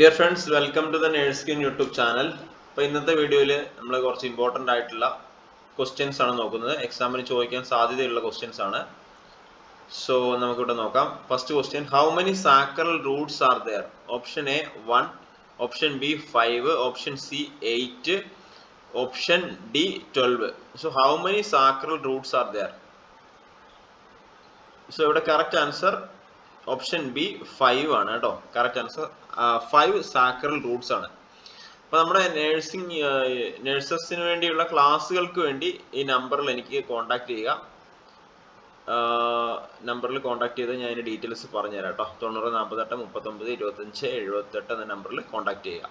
Dear friends welcome to the nurse kin YouTube channel അപ്പോൾ ഇന്നത്തെ വീഡിയോയിൽ നമ്മൾ കുറച്ച് ഇമ്പോർട്ടന്റ് ആയിട്ടുള്ള ക്വസ്റ്റ്യൻസ് ആണ് നോക്കുന്നത്. എക്സാമിന് ചോദിക്കാൻ സാധ്യതയുള്ള ക്വസ്റ്റ്യൻസ് ആണ്. സോ നമുക്കിവിടെ നോക്കാം. First question how many sacral roots are there option A one option B five option C eight option D twelve so how many sacral roots are there so ഇവിടെ correct answer option B five ആണ് കേട്ടോ. Correct answer five sacral roots ആണ്. അപ്പോൾ നമ്മുടെ nursing നേഴ്സസിന് വേണ്ടിയുള്ള ക്ലാസ്സുകൾക്ക് വേണ്ടി ഈ നമ്പറിൽ എനിക്ക് കോൺടാക്ട് ചെയ്യുക. നമ്പറിൽ കോൺടാക്ട് ചെയ്ത് ഞാൻ അതിന്റെ ഡീറ്റെയിൽസ് പറഞ്ഞുതരാം കേട്ടോ. തൊണ്ണൂറ് നാൽപ്പത്തെട്ട് മുപ്പത്തൊമ്പത് ഇരുപത്തഞ്ച് എഴുപത്തെട്ട് എന്ന നമ്പറിൽ കോൺടാക്ട് ചെയ്യുക.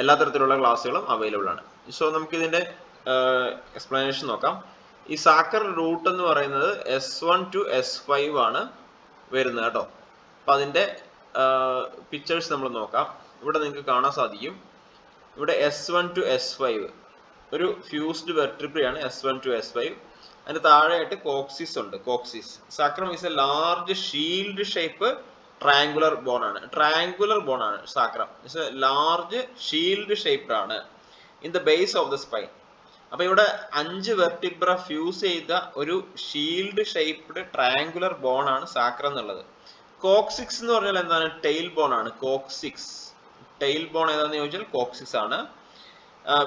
എല്ലാ തരത്തിലുള്ള ക്ലാസ്സുകളും അവൈലബിൾ ആണ്. സോ നമുക്ക് ഇതിന്റെ എക്സ്പ്ലനേഷൻ നോക്കാം. ഈ സാക്കർ റൂട്ട് എന്ന് പറയുന്നത് S one two S five ആണ്. വരുന്നത് കേട്ടോ. അപ്പം അതിന്റെ പിക്ചേഴ്സ് നമ്മൾ നോക്കാം. ഇവിടെ നിങ്ങൾക്ക് കാണാൻ സാധിക്കും. ഇവിടെ S one to S five ഒരു fused വെർട്രിബ്രിയാണ് S one to S five അതിന് താഴെയായിട്ട് കോക്സിസ് ഉണ്ട്. Coccyx sacrum is a large shield shape triangular bone ആണ്. ട്രയാങ്കുലർ ബോൺ ആണ് sacrum it's a large shield shaped ആണ്. In the base of the spine അപ്പൊ ഇവിടെ അഞ്ച് വെർട്ടിബ്ര ഫ്യൂസ് ചെയ്ത ഒരു ഷീൽഡ് ഷേപ്ഡ് ട്രയാങ്കുലർ ബോൺ ആണ് സാക്രം എന്നുള്ളത്. കോക്സിക്സ് എന്ന് പറഞ്ഞാൽ എന്താണ്? ടെയിൽ ബോൺ ആണ്. കോക്സിക്സ്. ടെയിൽ ബോൺ ഏതാന്ന് ചോദിച്ചാൽ കോക്സിക്സ് ആണ്.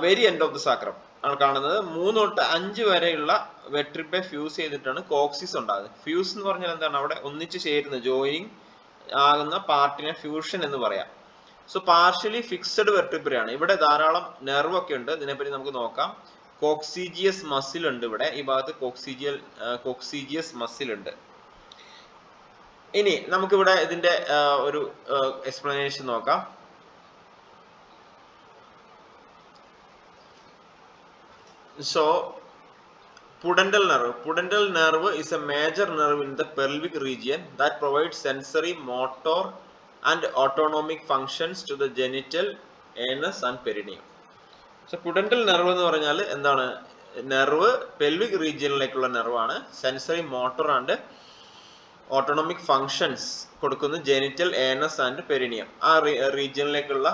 Very end of the sacrum ആണ് കാണുന്നത്. മൂന്ന് തൊട്ട് അഞ്ച് വരെയുള്ള വെട്രിബെ ഫ്യൂസ് ചെയ്തിട്ടാണ് കോക്സിസ് ഉണ്ടാകുന്നത്. ഫ്യൂസ് എന്ന് പറഞ്ഞാൽ എന്താണ്? അവിടെ ഒന്നിച്ച് ചേരുന്ന ജോയിനിങ് ആകുന്ന പാർട്ടിനെ ഫ്യൂഷൻ എന്ന് പറയാം. സോ പാർഷ്യലി ഫിക്സഡ് വെർട്ടിബ്രയാണ് ഇവിടെ ധാരാളം നെർവ് ഒക്കെ ഉണ്ട്. ഇതിനെപ്പറ്റി നമുക്ക് നോക്കാം. കോക്സീജിയസ് മസിൽ ഉണ്ട് ഇവിടെ ഈ ഭാഗത്ത് കോക്സീജിയൽ കോക്സീജിയസ് മസിൽ ഉണ്ട് ഇനി നമുക്കിവിടെ ഇതിന്റെ ഒരു എക്സ്പ്ലനേഷൻ നോക്കാം so pudendal nerve pudendal nerve is a major nerve in the pelvic region that provides sensory motor and autonomic functions to the genital anus and perineum so pudendal nerve എന്ന് പറഞ്ഞാൽ എന്താണ്? Nerve pelvic റീജിയനിലേക്കുള്ള നെർവാണ് sensory motor and autonomic functions കൊടുക്കുന്ന genital anus and perineum ആ റീജിയനിലേക്കുള്ള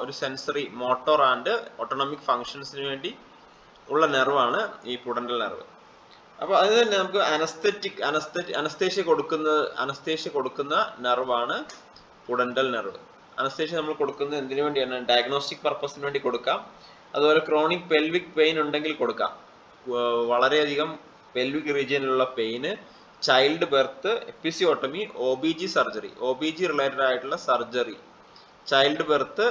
ഒരു sensory motor and autonomic ഫങ്ഷൻസിന് വേണ്ടി ഉള്ള നെർവാണ് ഈ പുഡന്റൽ നെർവ് അപ്പോൾ അത് തന്നെ നമുക്ക് അനസ്തെറ്റിക് അനസ്തെ അനസ്തേഷ്യ കൊടുക്കുന്ന അനസ്തേഷ്യ കൊടുക്കുന്ന നെർവാണ് പുഡന്റൽ നെർവ് അനസ്തേഷ്യ നമ്മൾ കൊടുക്കുന്നത് എന്തിനു വേണ്ടിയാണ്? ഡയഗ്നോസ്റ്റിക് പർപ്പസിന് വേണ്ടി കൊടുക്കാം. അതുപോലെ ക്രോണിക് പെൽവിക് പെയിൻ ഉണ്ടെങ്കിൽ കൊടുക്കാം. വളരെയധികം പെൽവിക് റീജിയനിലുള്ള pain child birth episiotomy O B G surgery O B G related ആയിട്ടുള്ള സർജറി ചൈൽഡ് ബർത്ത്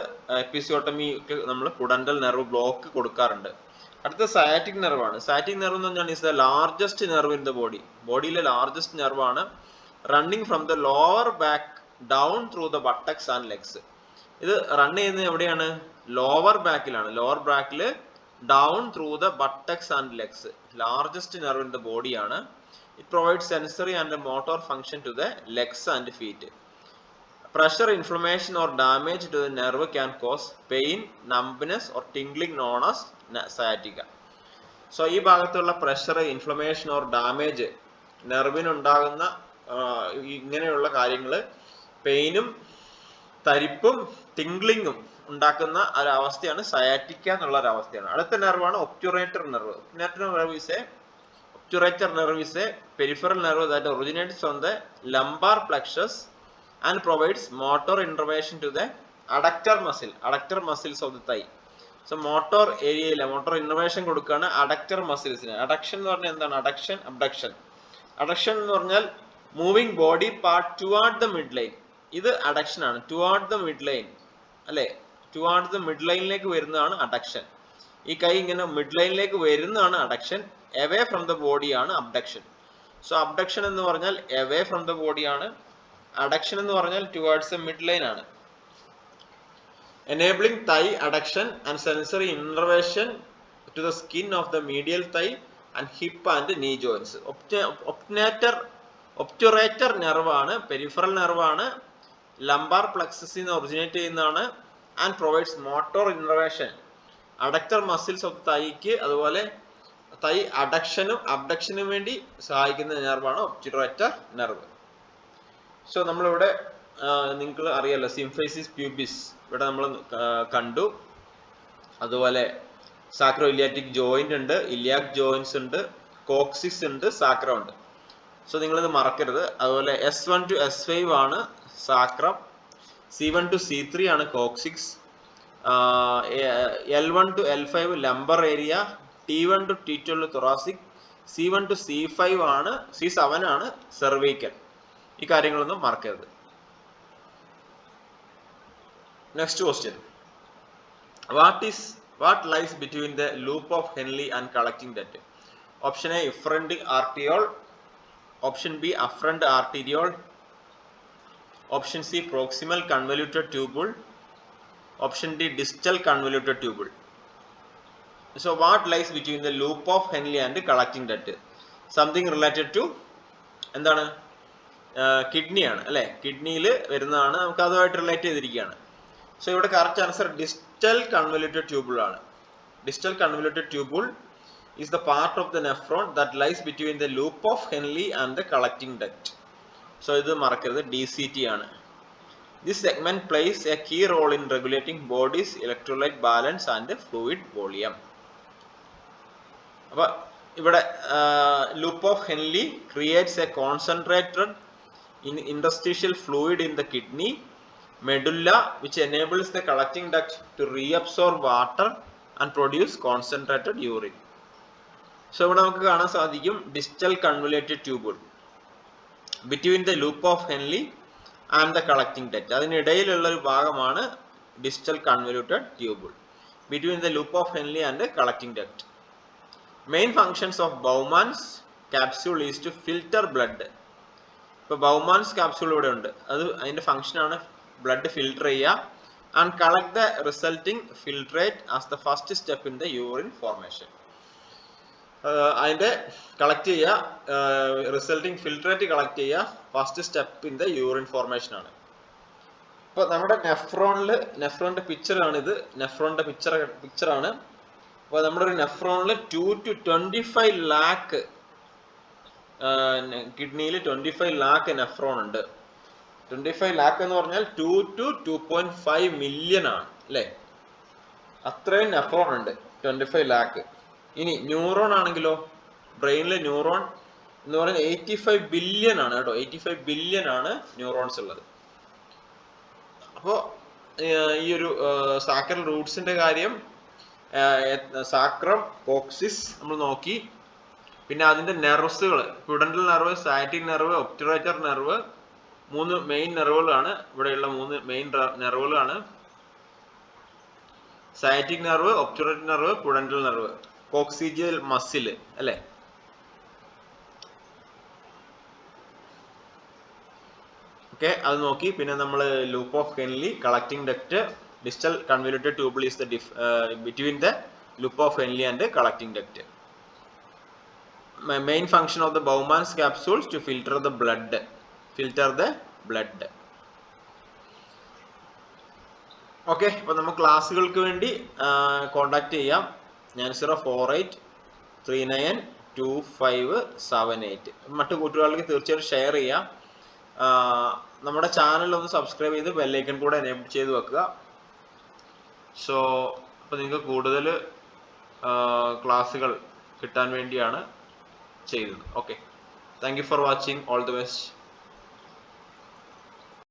എപ്പിസിയോട്ടമിക്ക് നമ്മൾ പുഡന്റൽ നെർവ് ബ്ലോക്ക് കൊടുക്കാറുണ്ട്. അടുത്ത സയാറ്റിക് നെർവാണ് സയാറ്റിക് നെർവ് എന്ന് പറഞ്ഞാൽ is the largest nerve in the body ബോഡിയിലെ largest നെർവാണ് running from the lower back down through the buttocks and legs ഇത് run ചെയ്യുന്നത് എവിടെയാണ്? ലോവർ ബാക്കിലാണ് ലോവർ ബാക്കിൽ down through the buttocks and legs largest nerve in the ബോഡിയാണ് it provide sensory and motor function to the legs and feet pressure inflammation or damage to the nerve can cause pain numbness or tingling known as sciatica. So ഈ ഭാഗത്തുള്ള pressure inflammation or damage നെർവിനുണ്ടാകുന്ന ഇങ്ങനെയുള്ള കാര്യങ്ങൾ പെയിനും തരിപ്പും ടിംഗ്ലിങ്ങും ഉണ്ടാക്കുന്ന ഒരവസ്ഥയാണ് sciatica എന്നുള്ള ഒരു അവസ്ഥയാണ് അടുത്ത നെർവാണ് obturator nerve obturator nerve is a obturator nerve is a peripheral nerve that originates on the lumbar plexus and provides motor innervation to the adductor muscle adductor muscles of the thigh so motor ഏരിയയിൽ motor innovation കൊടുക്കുകയാണ് adductor മസിൽസിന് adduction എന്ന് പറഞ്ഞാൽ എന്താണ്? Adduction abduction adduction എന്ന് പറഞ്ഞാൽ moving body part toward the mid line ഇത് adduction ആണ്. ടുവാർഡ് ദ മിഡ് ലൈൻ അല്ലേ? ടുവാർഡ് ദ മിഡ് ലൈനിലേക്ക് വരുന്നതാണ് അഡക്ഷൻ ഈ കൈ ഇങ്ങനെ മിഡ് ലൈനിലേക്ക് വരുന്നതാണ് അഡക്ഷൻ എവേ ഫ്രം ദ ബോഡിയാണ് അബ്ഡക്ഷൻ സോ അബ്ഡക്ഷൻ എന്ന് പറഞ്ഞാൽ എവേ ഫ്രം ദ ബോഡിയാണ് അഡക്ഷൻ എന്ന് പറഞ്ഞാൽ ടുവേർഡ്സ് എ മിഡ് ലൈൻ ആണ്. Enabling thigh adduction and sensory innervation to the skin of the medial thigh and hip and knee joints obturator obturator നെർവാണ് peripheral നെർവാണ് lumbar പ്ലക്സസിൽ നിന്ന് originate ചെയ്യുന്നതാണ് and provides motor innervation adductor muscles of തൈക്ക് അതുപോലെ തൈ അഡക്ഷനും അബ്ഡക്ഷനും വേണ്ടി സഹായിക്കുന്ന നെർവാണ് ഒപ്റ്റിറോറ്റർ nerve so നമ്മളിവിടെ നിങ്ങൾക്ക് അറിയാലോ സിംഫൈസിസ് പ്യൂബിസ് ഇവിടെ നമ്മൾ കണ്ടു. അതുപോലെ സാക്രോ ഇലിയാറ്റിക് ജോയിന്റ് ഉണ്ട് ഇലിയാക് ജോയിൻസ് ഉണ്ട് കോക്സിസ് ഉണ്ട് സാക്രോ ഉണ്ട്. സോ നിങ്ങളിത് മറക്കരുത്. അതുപോലെ S one two S five ആണ് sacrum C one two C three ആണ് coccyx. L one two L five lumbar area T one two T twelve thoracic C one two C five ആണ് C seven ആണ് cervical ഈ കാര്യങ്ങളൊന്നും മറക്കരുത് next question what is what lies between the loop of Henle and collecting debt option A efferent arteriole option B afferent arteriole option C proximal convoluted tubule option D distal convoluted tubule so what lies between the loop of Henle and collecting debt something related to എന്താണ്? കിഡ്നിയാണ് അല്ലെ? കിഡ്നിയിൽ വരുന്നതാണ് നമുക്ക് അതുമായിട്ട് relate ചെയ്തിരിക്കുകയാണ്. So ഇവിടെ correct answer distal convoluted tubule ആണ്. Distal convoluted tubule is the part of the nephron that lies between the loop of Henle and the collecting duct. So ഇത് മറക്കരുത്. ഡി സി ടി ആണ്. This segment plays a key role in regulating body's electrolyte balance and fluid volume അപ്പൊ ഇവിടെ loop of Henle creates a concentrated in interstitial fluid in the kidney medulla which enables the collecting duct to reabsorb water and produce concentrated urine so ഇവിടെ നമുക്ക് കാണാൻ സാധിക്കും distal convoluted tubule between the loop of Henle and the collecting debt അതിനിടയിലുള്ള ഒരു ഭാഗമാണ് distal convoluted tubule between the loop of Henle and collecting debt main functions of Bowman's capsule is to filter blood ഇപ്പോൾ Bowman's capsule ഇവിടെ ഉണ്ട്. അത് അതിന്റെ ഫങ്ഷനാണ് blood filter ചെയ്യുക and collect the resulting filtrate as the first step in the urine formation അതിന്റെ collect ചെയ്യുക resulting filtrate collect ചെയ്യുക first step in the urine formation ആണ്. ഇപ്പൊ നമ്മുടെ നെഫ്രോണിൽ നെഫ്രോണിന്റെ പിക്ചർ ആണ് ഇത് നെഫ്രോണിന്റെ പിക്ചർ പിക്ചർ ആണ്. അപ്പോൾ നമ്മുടെ ഒരു നെഫ്രോണിൽ two two twenty five lakh കിഡ്നിയിൽ twenty five lakh nephron ഉണ്ട്. ട്വന്റി ഫൈവ് ലാക്ക് എന്ന് പറഞ്ഞാൽ two two two point five million ആണ് അല്ലേ? അത്രയും നെഫ്രോൺ ഉണ്ട് ട്വന്റി ഫൈവ് ലാക്ക് ഇനി ന്യൂറോൺ ആണെങ്കിലോ ബ്രെയിനിലെ ന്യൂറോൺ എന്ന് പറയുന്നത് എയ്റ്റി ഫൈവ് ബില്യൺ ആണ് കേട്ടോ. എയ്റ്റി ഫൈവ് ബില്യൺ ആണ് ന്യൂറോൺസ് ഉള്ളത്. അപ്പോൾ ഈ ഒരു സാക്രൽ റൂട്ട്സിന്റെ കാര്യം സാക്രം കോക്സിസ് നമ്മൾ നോക്കി. പിന്നെ അതിന്റെ നെർവ്സുകൾ pudendal nerve sciatic nerve obturator nerve മൂന്ന് മെയിൻ നെർവുകളാണ് ഇവിടെയുള്ള മൂന്ന് main നെർവുകളാണ് sciatic nerve obturator nerve pudendal nerve coccygeal muscle അല്ലേ? ഓക്കെ അത് നോക്കി. പിന്നെ നമ്മൾ loop of Henle collecting duct distal convoluted tubule is the diff between the loop of Henle and collecting duct main function of the Bowman's capsules to filter the blood filter the blood okay അപ്പൊ നമുക്ക് ക്ലാസ്സുകൾക്ക് വേണ്ടി contact ചെയ്യാം. ഞാൻ zero four eight three nine two five seven eight മറ്റു കൂട്ടുകാർക്ക് തീർച്ചയായിട്ടും share ചെയ്യാം. നമ്മുടെ ചാനൽ ഒന്ന് സബ്സ്ക്രൈബ് ചെയ്ത് ബെല്ലൈക്കൺ കൂടെ എനേബിൾ ചെയ്ത് വെക്കുക. സോ അപ്പോൾ നിങ്ങൾക്ക് കൂടുതൽ ക്ലാസ്സുകൾ കിട്ടാൻ വേണ്ടിയാണ് ചെയ്തത്. Okay thank you for watching all the best